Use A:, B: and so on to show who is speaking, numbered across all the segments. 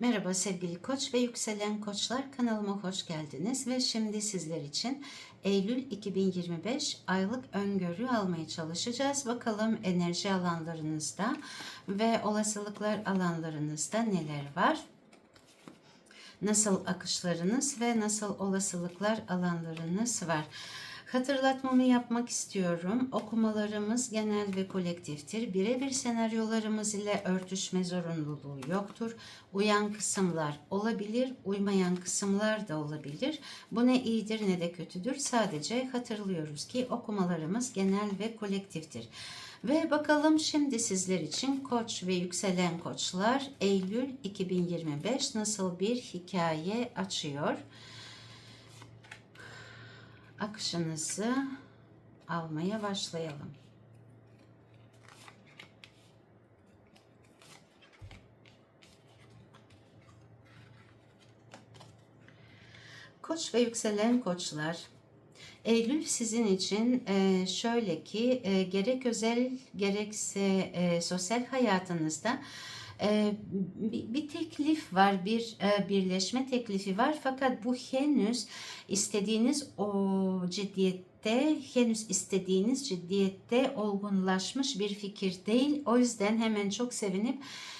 A: Merhaba sevgili koç ve yükselen koçlar kanalıma hoş geldiniz ve şimdi sizler için Eylül 2025 aylık öngörü almaya çalışacağız. Bakalım enerji alanlarınızda ve olasılıklar alanlarınızda neler var? Nasıl akışlarınız ve nasıl olasılıklar alanlarınız var? Hatırlatmamı yapmak istiyorum. Okumalarımız genel ve kolektiftir. Birebir senaryolarımız ile örtüşme zorunluluğu yoktur. Uyan kısımlar olabilir, uymayan kısımlar da olabilir. Bu ne iyidir ne de kötüdür. Sadece hatırlıyoruz ki okumalarımız genel ve kolektiftir. Ve bakalım şimdi sizler için koç ve yükselen koçlar Eylül 2025 nasıl bir hikaye açıyor? Akışınızı almaya başlayalım. Koç ve yükselen koçlar Eylül sizin için e, şöyle ki e, gerek özel gerekse e, sosyal hayatınızda bir teklif var, bir birleşme teklifi var fakat bu henüz istediğiniz o ciddiyette, henüz istediğiniz ciddiyette olgunlaşmış bir fikir değil. O yüzden hemen çok sevinip e,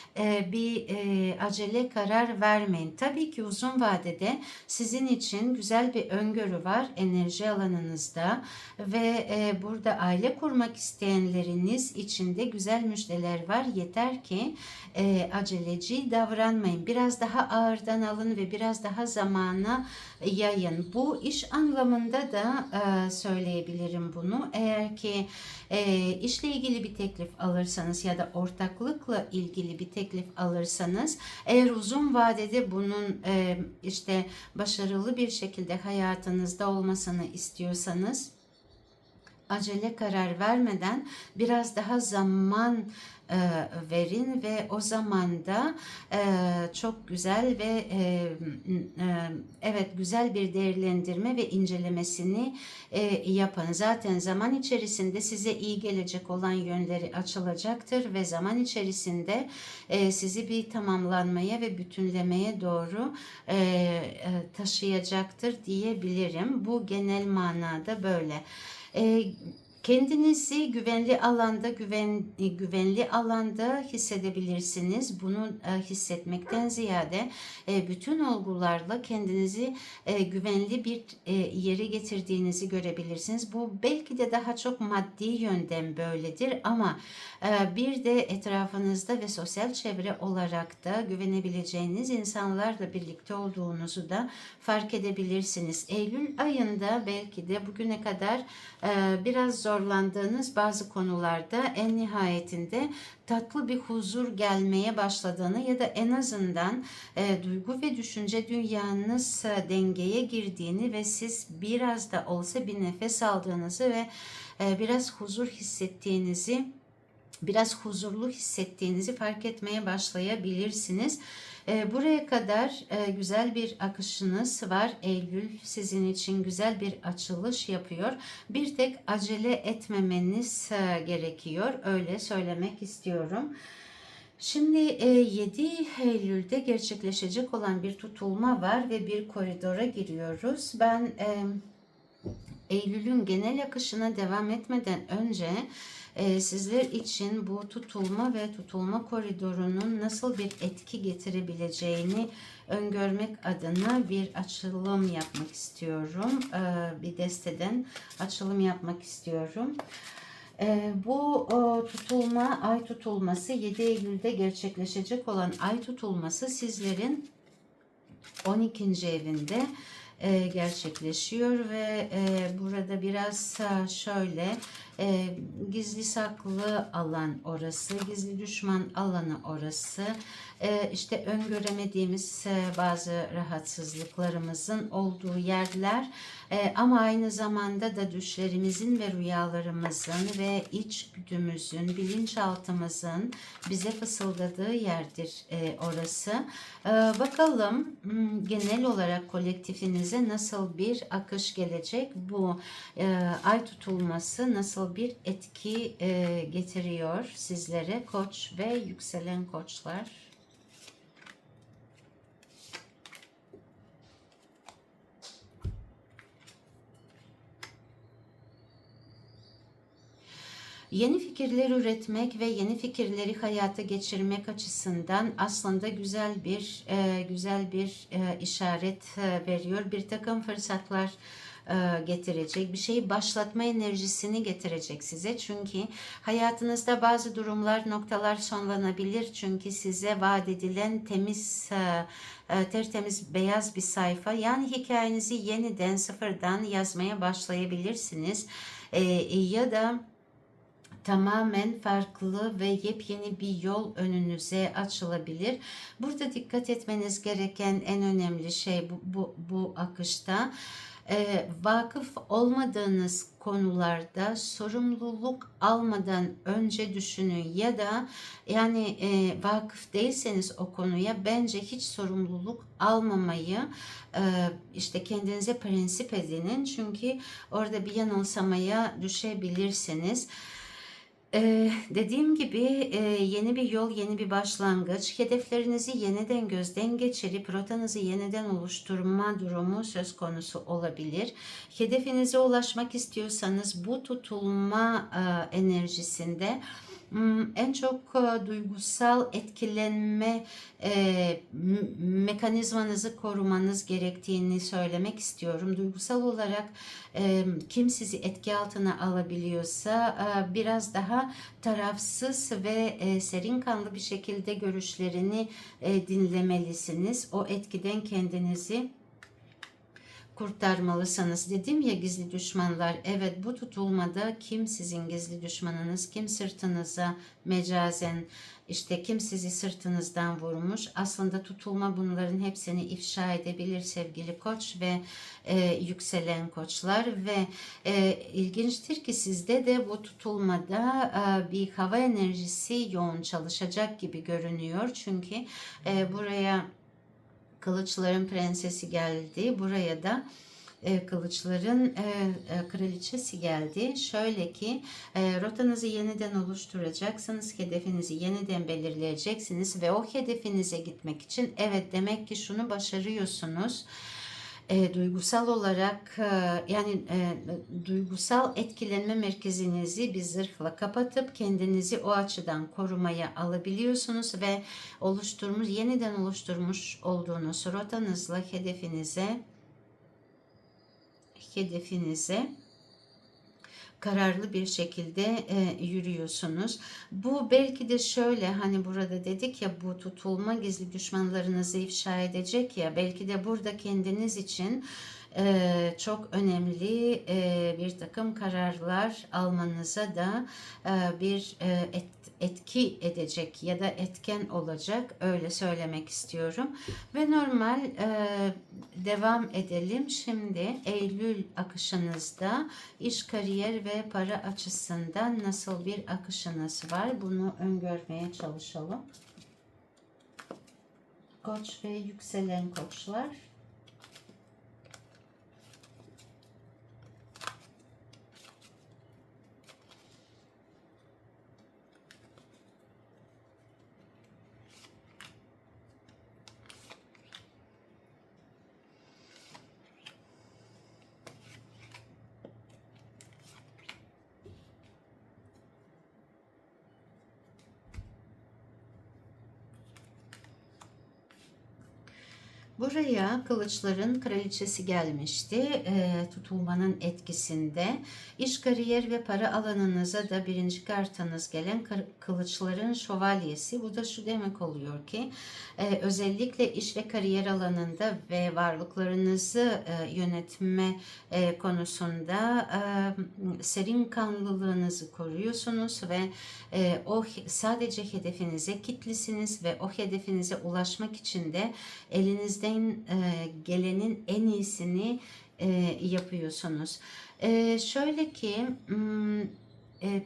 A: bir e, acele karar vermeyin. Tabii ki uzun vadede sizin için güzel bir öngörü var enerji alanınızda ve e, burada aile kurmak isteyenleriniz için de güzel müjdeler var. Yeter ki aceleci davranmayın. Biraz daha ağırdan alın ve biraz daha zamana yayın. Bu iş anlamında da söyleyebilirim bunu. Eğer ki işle ilgili bir teklif alırsanız ya da ortaklıkla ilgili bir teklif alırsanız eğer uzun vadede bunun e, işte başarılı bir şekilde hayatınızda olmasını istiyorsanız acele karar vermeden biraz daha zaman e, verin ve o zaman da e, çok güzel ve e, evet güzel bir değerlendirme ve incelemesini yapın. Zaten zaman içerisinde size iyi gelecek olan yönleri açılacaktır ve zaman içerisinde sizi bir tamamlanmaya ve bütünlemeye doğru taşıyacaktır diyebilirim. Bu genel manada böyle. E, Kendinizi güvenli alanda güven güvenli alanda hissedebilirsiniz. Bunu e, hissetmekten ziyade e, bütün olgularla kendinizi e, güvenli bir e, yere getirdiğinizi görebilirsiniz. Bu belki de daha çok maddi yönden böyledir ama e, bir de etrafınızda ve sosyal çevre olarak da güvenebileceğiniz insanlarla birlikte olduğunuzu da fark edebilirsiniz. Eylül ayında belki de bugüne kadar e, biraz zor zorlandığınız bazı konularda en nihayetinde tatlı bir huzur gelmeye başladığını ya da en azından e, duygu ve düşünce dünyanız e, dengeye girdiğini ve siz biraz da olsa bir nefes aldığınızı ve e, biraz huzur hissettiğinizi biraz huzurlu hissettiğinizi fark etmeye başlayabilirsiniz. Ee, buraya kadar e, güzel bir akışınız var. Eylül sizin için güzel bir açılış yapıyor. Bir tek acele etmemeniz e, gerekiyor. Öyle söylemek istiyorum. Şimdi 7 e, Eylül'de gerçekleşecek olan bir tutulma var ve bir koridora giriyoruz. Ben Eylül'ün genel akışına devam etmeden önce e, sizler için bu tutulma ve tutulma koridorunun nasıl bir etki getirebileceğini öngörmek adına bir açılım yapmak istiyorum. E, bir desteden açılım yapmak istiyorum. E, bu tutulma, ay tutulması 7 Eylül'de gerçekleşecek olan ay tutulması sizlerin 12. evinde gerçekleşiyor ve burada biraz şöyle e, gizli saklı alan orası, gizli düşman alanı orası. E, işte öngöremediğimiz e, bazı rahatsızlıklarımızın olduğu yerler e, ama aynı zamanda da düşlerimizin ve rüyalarımızın ve iç güdümüzün, bilinçaltımızın bize fısıldadığı yerdir e, orası. E, bakalım hmm, genel olarak kolektifinize nasıl bir akış gelecek? Bu e, ay tutulması nasıl bir etki e, getiriyor sizlere koç ve yükselen koçlar? Yeni fikirler üretmek ve yeni fikirleri hayata geçirmek açısından aslında güzel bir e, güzel bir e, işaret e, veriyor. Bir takım fırsatlar getirecek, bir şeyi başlatma enerjisini getirecek size. Çünkü hayatınızda bazı durumlar, noktalar sonlanabilir. Çünkü size vaat edilen temiz, e, e, tertemiz beyaz bir sayfa. Yani hikayenizi yeniden sıfırdan yazmaya başlayabilirsiniz. Ya da tamamen farklı ve yepyeni bir yol önünüze açılabilir. Burada dikkat etmeniz gereken en önemli şey bu, bu, bu akışta e, vakıf olmadığınız konularda sorumluluk almadan önce düşünün ya da yani e, vakıf değilseniz o konuya bence hiç sorumluluk almamayı e, işte kendinize prensip edinin çünkü orada bir yanılsamaya düşebilirsiniz. Ee, dediğim gibi e, yeni bir yol, yeni bir başlangıç, hedeflerinizi yeniden gözden geçirip rotanızı yeniden oluşturma durumu söz konusu olabilir. Hedefinize ulaşmak istiyorsanız bu tutulma e, enerjisinde en çok e, duygusal etkilenme e, mekanizmanızı korumanız gerektiğini söylemek istiyorum. Duygusal olarak e, kim sizi etki altına alabiliyorsa e, biraz daha tarafsız ve e, serin kanlı bir şekilde görüşlerini e, dinlemelisiniz. O etkiden kendinizi kurtarmalısınız. Dedim ya gizli düşmanlar. Evet bu tutulmada kim sizin gizli düşmanınız, kim sırtınıza mecazen işte kim sizi sırtınızdan vurmuş. Aslında tutulma bunların hepsini ifşa edebilir sevgili koç ve e, yükselen koçlar ve e, ilginçtir ki sizde de bu tutulmada e, bir hava enerjisi yoğun çalışacak gibi görünüyor. Çünkü e, buraya Kılıçların prensesi geldi. Buraya da e, kılıçların e, e, kraliçesi geldi. Şöyle ki e, rotanızı yeniden oluşturacaksınız. Hedefinizi yeniden belirleyeceksiniz ve o hedefinize gitmek için evet demek ki şunu başarıyorsunuz e, duygusal olarak e, yani e, duygusal etkilenme merkezinizi bir zırhla kapatıp kendinizi o açıdan korumaya alabiliyorsunuz ve oluşturmuş yeniden oluşturmuş olduğunuz rotanızla hedefinize hedefinize kararlı bir şekilde e, yürüyorsunuz. Bu belki de şöyle hani burada dedik ya bu tutulma gizli düşmanlarınızı ifşa edecek ya belki de burada kendiniz için e, çok önemli e, bir takım kararlar almanıza da e, bir e, et, etki edecek ya da etken olacak öyle söylemek istiyorum. Ve normal e, devam edelim. Şimdi Eylül akışınızda iş, kariyer ve para açısından nasıl bir akışınız var? Bunu öngörmeye çalışalım. Koç ve yükselen koçlar. Buraya kılıçların kraliçesi gelmişti e, tutulmanın etkisinde. İş, kariyer ve para alanınıza da birinci kartınız gelen kılıçların şövalyesi. Bu da şu demek oluyor ki e, özellikle iş ve kariyer alanında ve varlıklarınızı e, yönetme e, konusunda e, serin kanlılığınızı koruyorsunuz ve e, o sadece hedefinize kitlisiniz ve o hedefinize ulaşmak için de elinizde elinizden e, gelenin en iyisini e, yapıyorsunuz. E, şöyle ki hmm, e,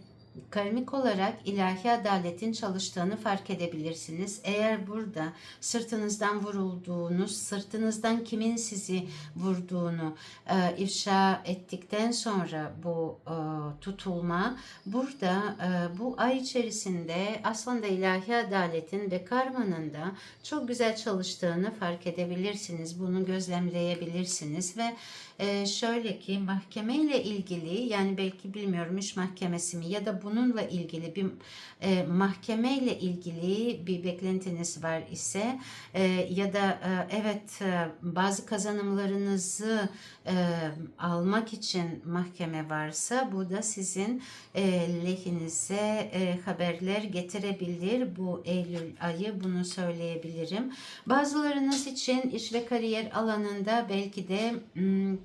A: karmik olarak ilahi adaletin çalıştığını fark edebilirsiniz. Eğer burada sırtınızdan vurulduğunuz, sırtınızdan kimin sizi vurduğunu e, ifşa ettikten sonra bu e, tutulma, burada e, bu ay içerisinde aslında ilahi adaletin ve karmanın da çok güzel çalıştığını fark edebilirsiniz. Bunu gözlemleyebilirsiniz ve e, şöyle ki mahkeme ile ilgili yani belki bilmiyorum iş mahkemesi mi ya da bununla ilgili bir e, mahkeme ile ilgili bir beklentiniz var ise e, ya da e, evet e, bazı kazanımlarınızı e, almak için mahkeme varsa bu da sizin e, lehinize e, haberler getirebilir. Bu Eylül ayı bunu söyleyebilirim. Bazılarınız için iş ve kariyer alanında belki de hmm,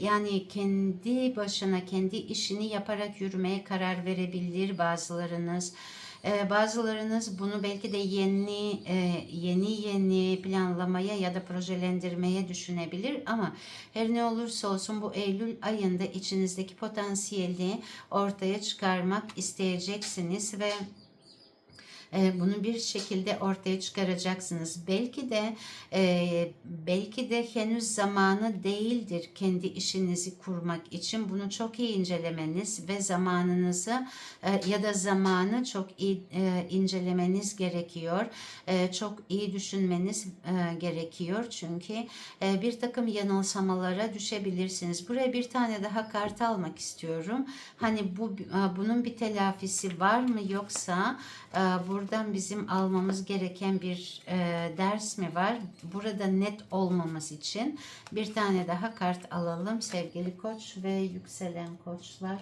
A: yani kendi başına kendi işini yaparak yürümeye karar verebilir bazılarınız. E, bazılarınız bunu belki de yeni e, yeni yeni planlamaya ya da projelendirmeye düşünebilir ama her ne olursa olsun bu Eylül ayında içinizdeki potansiyeli ortaya çıkarmak isteyeceksiniz ve e, bunu bir şekilde ortaya çıkaracaksınız. Belki de e, belki de henüz zamanı değildir kendi işinizi kurmak için. Bunu çok iyi incelemeniz ve zamanınızı e, ya da zamanı çok iyi e, incelemeniz gerekiyor. Çok iyi düşünmeniz gerekiyor. Çünkü bir takım yanılsamalara düşebilirsiniz. Buraya bir tane daha kart almak istiyorum. Hani bu bunun bir telafisi var mı yoksa e, buradan bizim almamız gereken bir e, ders mi var? Burada net olmamız için bir tane daha kart alalım sevgili koç ve yükselen koçlar.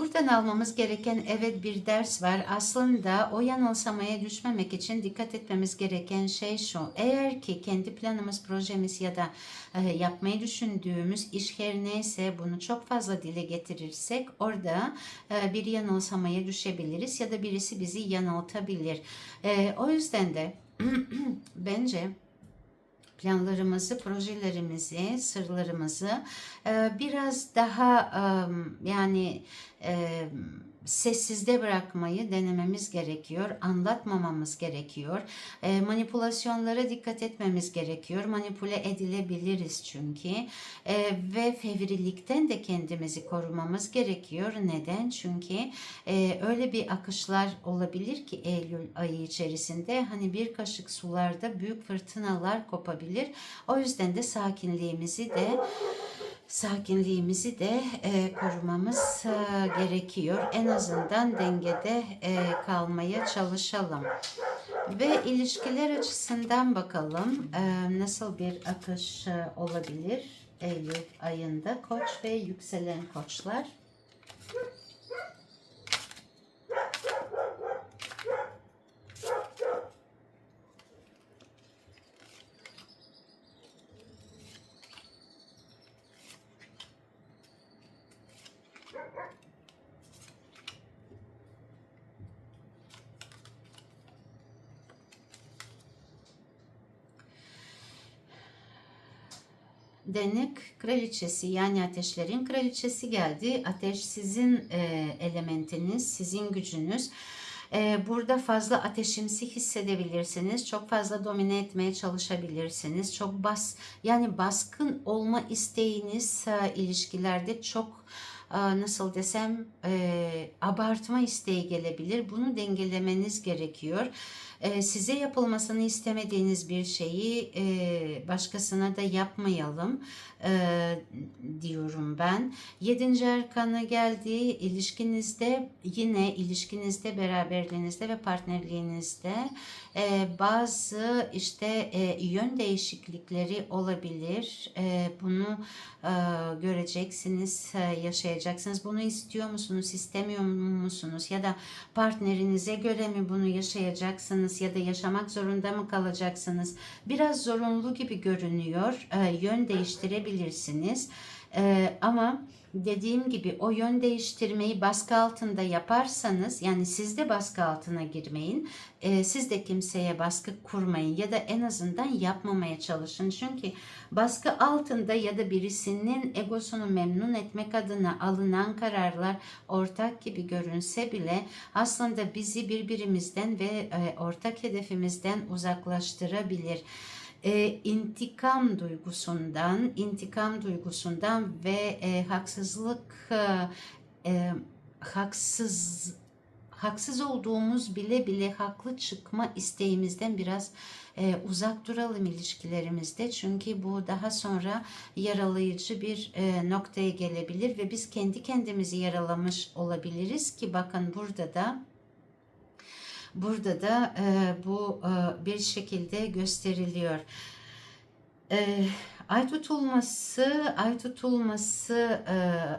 A: Buradan almamız gereken evet bir ders var. Aslında o yanılsamaya düşmemek için dikkat etmemiz gereken şey şu. Eğer ki kendi planımız, projemiz ya da e, yapmayı düşündüğümüz iş her neyse bunu çok fazla dile getirirsek orada e, bir yanılsamaya düşebiliriz ya da birisi bizi yanıltabilir. E, o yüzden de bence planlarımızı, projelerimizi, sırlarımızı biraz daha yani sessizde bırakmayı denememiz gerekiyor. Anlatmamamız gerekiyor. E, manipülasyonlara dikkat etmemiz gerekiyor. Manipüle edilebiliriz çünkü. E, ve fevrilikten de kendimizi korumamız gerekiyor. Neden? Çünkü e, öyle bir akışlar olabilir ki Eylül ayı içerisinde hani bir kaşık sularda büyük fırtınalar kopabilir. O yüzden de sakinliğimizi de sakinliğimizi de e, korumamız e, gerekiyor. En azından dengede e, kalmaya çalışalım. Ve ilişkiler açısından bakalım e, nasıl bir akış e, olabilir Eylül ayında koç ve yükselen koçlar. Denek kraliçesi yani ateşlerin kraliçesi geldi. Ateş sizin e, elementiniz, sizin gücünüz. E, burada fazla ateşimsi hissedebilirsiniz. Çok fazla domine etmeye çalışabilirsiniz. Çok bas yani baskın olma isteğiniz e, ilişkilerde çok e, nasıl desem e, abartma isteği gelebilir. Bunu dengelemeniz gerekiyor e, size yapılmasını istemediğiniz bir şeyi e, başkasına da yapmayalım e, diyorum ben. Yedinci arkana geldi ilişkinizde yine ilişkinizde beraberliğinizde ve partnerliğinizde e, bazı işte yön değişiklikleri olabilir. Bunu göreceksiniz, yaşayacaksınız. Bunu istiyor musunuz, istemiyor musunuz ya da partnerinize göre mi bunu yaşayacaksınız ya da yaşamak zorunda mı kalacaksınız? Biraz zorunlu gibi görünüyor. E, yön değiştirebilirsiniz. E, ama dediğim gibi o yön değiştirmeyi baskı altında yaparsanız yani siz de baskı altına girmeyin. E, siz de kimseye baskı kurmayın ya da en azından yapmamaya çalışın. Çünkü baskı altında ya da birisinin egosunu memnun etmek adına alınan kararlar ortak gibi görünse bile aslında bizi birbirimizden ve e, ortak hedefimizden uzaklaştırabilir e, intikam duygusundan, intikam duygusundan ve e, haksızlık e, e, haksız haksız olduğumuz bile bile haklı çıkma isteğimizden biraz e, uzak duralım ilişkilerimizde. Çünkü bu daha sonra yaralayıcı bir e, noktaya gelebilir ve biz kendi kendimizi yaralamış olabiliriz ki bakın burada da burada da e, bu e, bir şekilde gösteriliyor. E, Ay tutulması, ay tutulması e,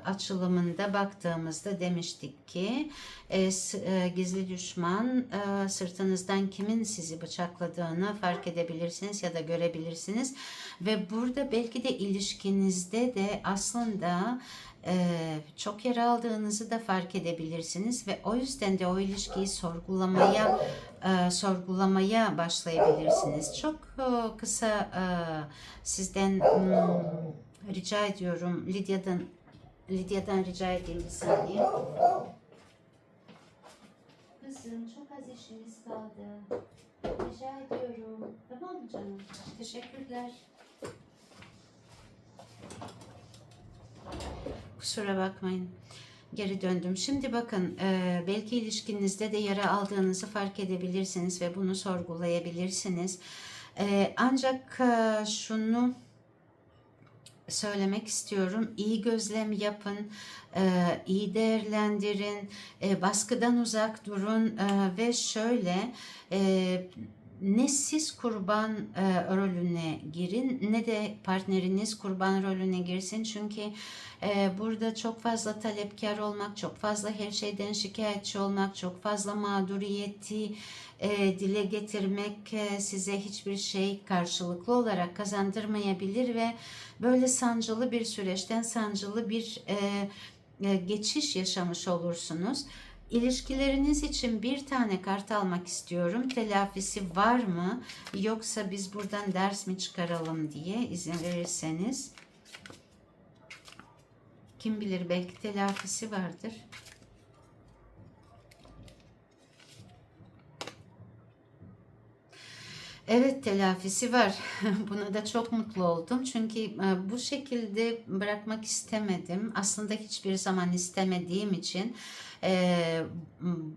A: açılımında baktığımızda demiştik ki e, e, gizli düşman e, sırtınızdan kimin sizi bıçakladığını fark edebilirsiniz ya da görebilirsiniz ve burada belki de ilişkinizde de aslında çok yer aldığınızı da fark edebilirsiniz ve o yüzden de o ilişkiyi sorgulamaya e, sorgulamaya başlayabilirsiniz. Çok e, kısa e, sizden hmm, rica ediyorum Lidya'dan Lidya'dan rica edeyim bir saniye. Kızım çok az işimiz kaldı. Rica ediyorum. Tamam mı canım? Teşekkürler. Kusura bakmayın. Geri döndüm. Şimdi bakın e, belki ilişkinizde de yara aldığınızı fark edebilirsiniz ve bunu sorgulayabilirsiniz. E, ancak e, şunu söylemek istiyorum. İyi gözlem yapın, e, iyi değerlendirin, e, baskıdan uzak durun e, ve şöyle ne siz kurban e, rolüne girin ne de partneriniz kurban rolüne girsin. Çünkü e, burada çok fazla talepkar olmak, çok fazla her şeyden şikayetçi olmak, çok fazla mağduriyeti e, dile getirmek e, size hiçbir şey karşılıklı olarak kazandırmayabilir ve böyle sancılı bir süreçten sancılı bir e, e, geçiş yaşamış olursunuz. İlişkileriniz için bir tane kart almak istiyorum. Telafisi var mı? Yoksa biz buradan ders mi çıkaralım diye izin verirseniz. Kim bilir belki telafisi vardır. Evet telafisi var. Buna da çok mutlu oldum. Çünkü e, bu şekilde bırakmak istemedim. Aslında hiçbir zaman istemediğim için e,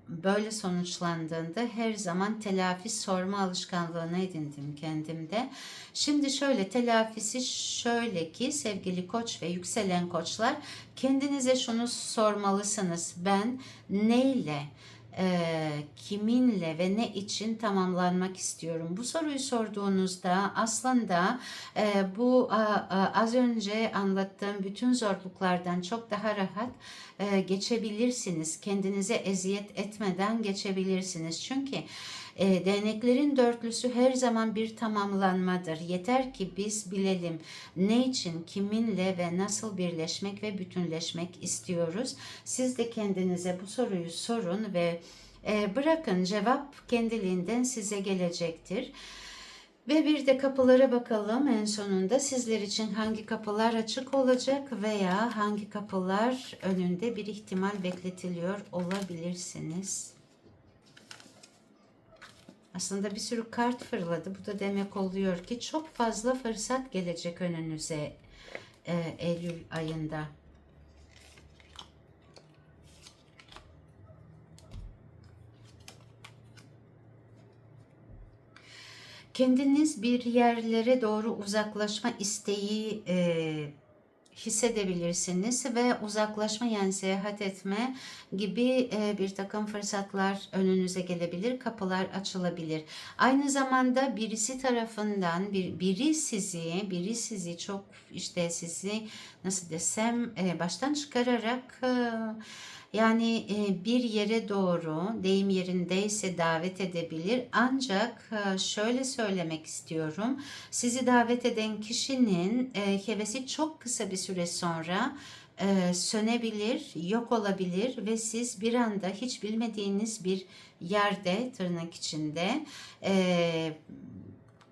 A: böyle sonuçlandığında her zaman telafi sorma alışkanlığına edindim kendimde. Şimdi şöyle telafisi şöyle ki sevgili koç ve yükselen koçlar kendinize şunu sormalısınız. Ben neyle e, kiminle ve ne için tamamlanmak istiyorum? Bu soruyu sorduğunuzda aslında e, bu a, a, az önce anlattığım bütün zorluklardan çok daha rahat e, geçebilirsiniz. Kendinize eziyet etmeden geçebilirsiniz. Çünkü e, değneklerin dörtlüsü her zaman bir tamamlanmadır. Yeter ki biz bilelim ne için, kiminle ve nasıl birleşmek ve bütünleşmek istiyoruz. Siz de kendinize bu soruyu sorun ve e, bırakın cevap kendiliğinden size gelecektir. Ve bir de kapılara bakalım en sonunda sizler için hangi kapılar açık olacak veya hangi kapılar önünde bir ihtimal bekletiliyor olabilirsiniz. Aslında bir sürü kart fırladı. Bu da demek oluyor ki çok fazla fırsat gelecek önünüze e, Eylül ayında. Kendiniz bir yerlere doğru uzaklaşma isteği e, hissedebilirsiniz ve uzaklaşma yani seyahat etme gibi e, bir takım fırsatlar önünüze gelebilir, kapılar açılabilir. Aynı zamanda birisi tarafından bir biri sizi, biri sizi çok işte sizi nasıl desem e, baştan çıkararak e, yani e, bir yere doğru deyim yerindeyse davet edebilir. Ancak e, şöyle söylemek istiyorum. Sizi davet eden kişinin e, hevesi çok kısa bir süre sonra sönebilir, yok olabilir ve siz bir anda hiç bilmediğiniz bir yerde tırnak içinde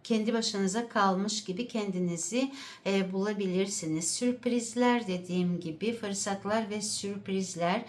A: kendi başınıza kalmış gibi kendinizi e, bulabilirsiniz. Sürprizler dediğim gibi fırsatlar ve sürprizler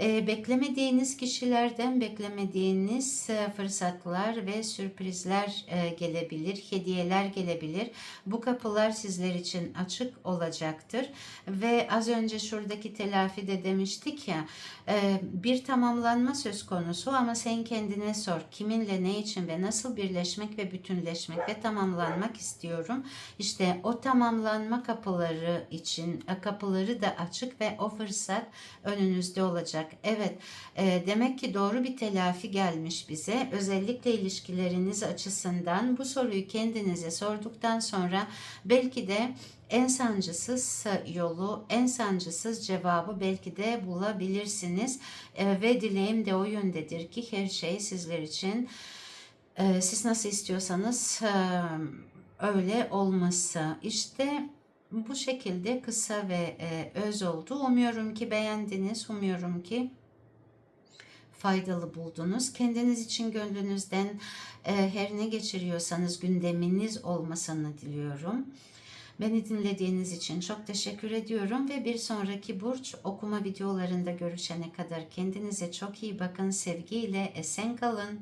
A: e, beklemediğiniz kişilerden beklemediğiniz e, fırsatlar ve sürprizler e, gelebilir, hediyeler gelebilir. Bu kapılar sizler için açık olacaktır ve az önce şuradaki telafide demiştik ya e, bir tamamlanma söz konusu ama sen kendine sor kiminle ne için ve nasıl birleşmek ve bütünleşmek ve tamamlanmak istiyorum. İşte o tamamlanma kapıları için e, kapıları da açık ve o fırsat önünüzde olacak. Evet e, demek ki doğru bir telafi gelmiş bize. Özellikle ilişkileriniz açısından bu soruyu kendinize sorduktan sonra belki de en sancısız yolu, en sancısız cevabı belki de bulabilirsiniz. E, ve dileğim de o yöndedir ki her şey sizler için e, siz nasıl istiyorsanız e, öyle olması. İşte bu şekilde kısa ve e, öz oldu. Umuyorum ki beğendiniz. Umuyorum ki faydalı buldunuz. Kendiniz için gönlünüzden e, her ne geçiriyorsanız gündeminiz olmasını diliyorum. Beni dinlediğiniz için çok teşekkür ediyorum ve bir sonraki burç okuma videolarında görüşene kadar kendinize çok iyi bakın. Sevgiyle esen kalın.